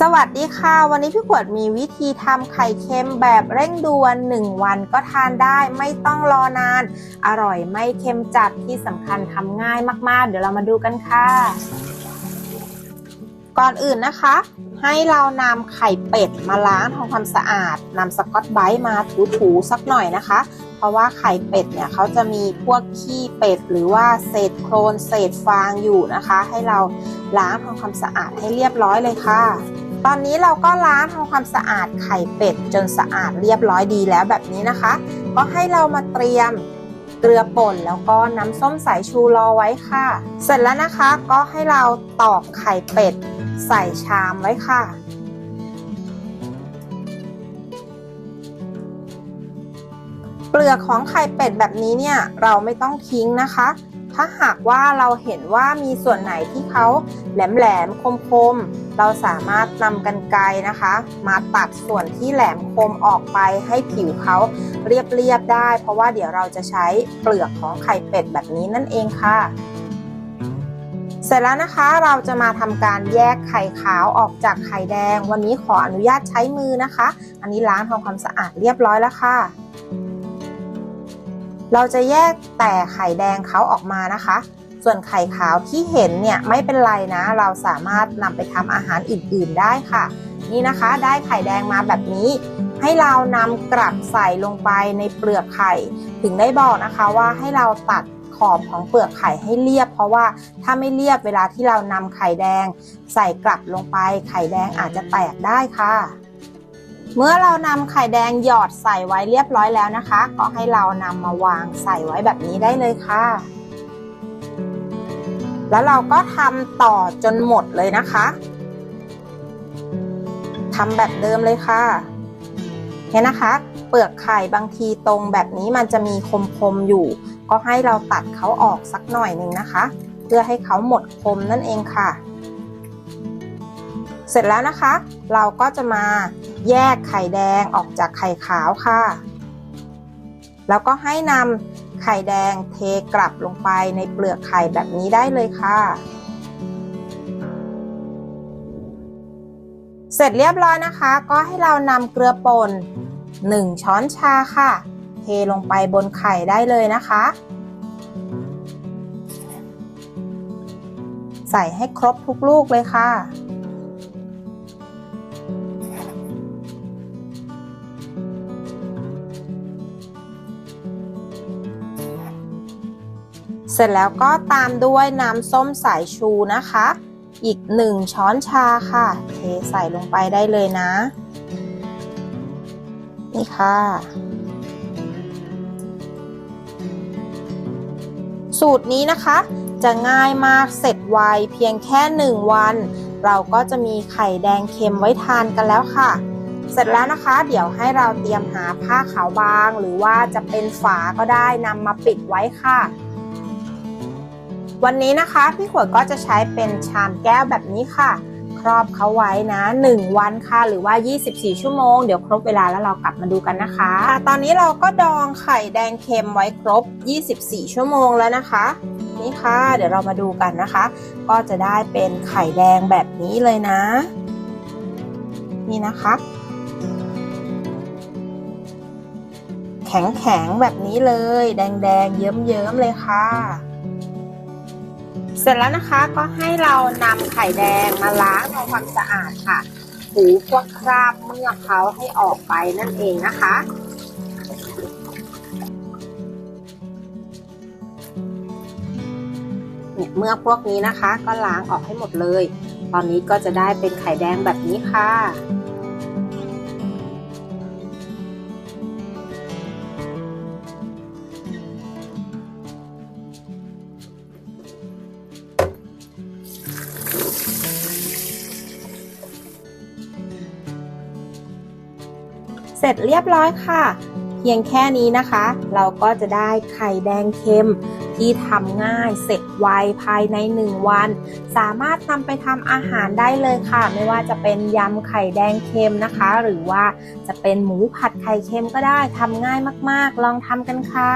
สวัสดีค่ะ วันนี้พี่ขวดมีวิธีทำไข่เค็มแบบเร่งด่วน 1 วันก็ทานได้ไม่ต้องรอนาน อร่อยไม่เค็มจัดที่สำคัญทำง่ายมากๆ เดี๋ยวเรามาดูกันค่ะ ก่อนอื่นนะคะ ให้เรานำไข่เป็ดมาล้างทำความสะอาดนำสกอตไบร์มาถูๆสักหน่อยนะคะ เพราะว่าไข่เป็ดเนี่ยเขาจะมีพวกขี้เป็ด หรือว่าเศษโครน เศษฟางอยู่นะคะ ให้เราล้างทำความสะอาดให้เรียบร้อยเลยค่ะ ตอนนี้เราก็ล้างทำความสะอาดไข่เป็ดจนสะอาดเรียบร้อยดีแล้วแบบนี้นะคะ ก็ให้เรามาเตรียมเกลือป่นแล้วก็น้ำส้มสายชูรอไว้ค่ะ เสร็จแล้วนะคะก็ให้เราตอกไข่เป็ดใส่ชามไว้ค่ะ เปลือกของไข่เป็ดแบบนี้เนี่ยเราไม่ต้องทิ้งนะคะ ถ้าหากว่าเราเห็นว่ามีส่วนไหนที่เขาแหลมๆคมๆ เราสามารถนำกันไกรนะคะ มาตัดส่วนที่แหลมคมออกไปให้ผิวเขาเรียบๆได้ เพราะว่าเดี๋ยวเราจะใช้เปลือกของไข่เป็ดแบบนี้นั่นเองค่ะเสร็จแล้วนะคะเราจะมาทำการแยกไข่ขาวออกจากไข่แดง วันนี้ขออนุญาตใช้มือนะคะ อันนี้ล้างทำความสะอาดเรียบร้อยแล้วค่ะ เราจะแยกแต่ไข่แดงเขาออกมานะคะ ส่วนไข่ขาวที่เห็นเนี่ยไม่เป็นไรนะ เราสามารถนำไปทำอาหารอื่นๆได้ค่ะ นี่นะคะได้ไข่แดงมาแบบนี้ ให้เรานำกลับใส่ลงไปในเปลือกไข่ ถึงได้บอกนะคะว่าให้เราตัดขอบของเปลือกไข่ให้เรียบ เพราะว่าถ้าไม่เรียบเวลาที่เรานำไข่แดง ใส่กลับลงไปไข่แดงอาจจะแตกได้ค่ะ เมื่อเรานำไข่แดงหยอดใส่ไว้เรียบร้อยแล้วนะคะ ก็ให้เรานำมาวางใส่ไว้แบบนี้ได้เลยค่ะ แล้วเราก็ทำต่อจนหมดเลยนะคะทำแบบเดิมเลยค่ะเห็นนะคะ เปลือกไข่บางทีตรงแบบนี้มันจะมีคมๆอยู่ ก็ให้เราตัดเขาออกสักหน่อยหนึ่งนะคะ เพื่อให้เขาหมดคมนั่นเองค่ะ เสร็จแล้วนะคะ เราก็จะมา แยกไข่แดงออกจากไข่ขาวค่ะ แล้วก็ให้นำไข่แดงเทกลับลงไปในเปลือกไข่แบบนี้ได้เลยค่ะ เสร็จเรียบร้อยนะคะ ก็ให้เรานำเกลือป่น1 ช้อนชาค่ะ เทลงไปบนไข่ได้เลยนะคะ ใส่ให้ครบทุกลูกเลยค่ะ เสร็จแล้วก็ตามด้วยน้ำส้มสายชูนะคะ อีก1ช้อนชาค่ะ เทใส่ลงไปได้เลยนะ นี่ค่ะ สูตรนี้นะคะ จะง่ายมากเสร็จไวเพียงแค่1วัน เราก็จะมีไข่แดงเค็มไว้ทานกันแล้วค่ะเสร็จแล้วนะคะ เดี๋ยวให้เราเตรียมหาผ้าขาวบาง หรือว่าจะเป็นฝาก็ได้นำมาปิดไว้ค่ะ วันนี้นะคะพี่ขวดก็จะใช้เป็นชามแก้วแบบนี้ค่ะ ครอบเขาไว้นะ 1 วันค่ะ หรือว่า 24 ชั่วโมง เดี๋ยวครบเวลาแล้วเรากลับมาดูกันนะคะะตอนนี้เราก็ดองไข่แดงเค็มไว้ครบ 24 ชั่วโมงแล้วนะคะ นี่ค่ะ เดี๋ยวเรามาดูกันนะคะ ก็จะได้เป็นไข่แดงแบบนี้เลยนะ นี่นะคะแข็งๆ แบบนี้เลย แดงๆ เยิ้มๆ เลยค่ะ เสร็จแล้วนะคะก็ให้เรานำไข่แดงมาล้างทำความสะอาดค่ะถูพวกคราบเมือกเขาให้ออกไปนั่นเองนะคะ เนี่ยเมื่อพวกนี้นะคะก็ล้างออกให้หมดเลย ตอนนี้ก็จะได้เป็นไข่แดงแบบนี้ค่ะ ร็จเรียบร้อยค่ะ เพียงแค่นี้นะคะ เราก็จะได้ไข่แดงเค็มที่ทำง่ายเสร็จไวภายใน 1 วัน สามารถนำไปทำอาหารได้เลยค่ะ ไม่ว่าจะเป็นยำไข่แดงเค็มนะคะ หรือว่าจะเป็นหมูผัดไข่เค็มก็ได้ทำง่ายมากๆ ลองทำกันค่ะ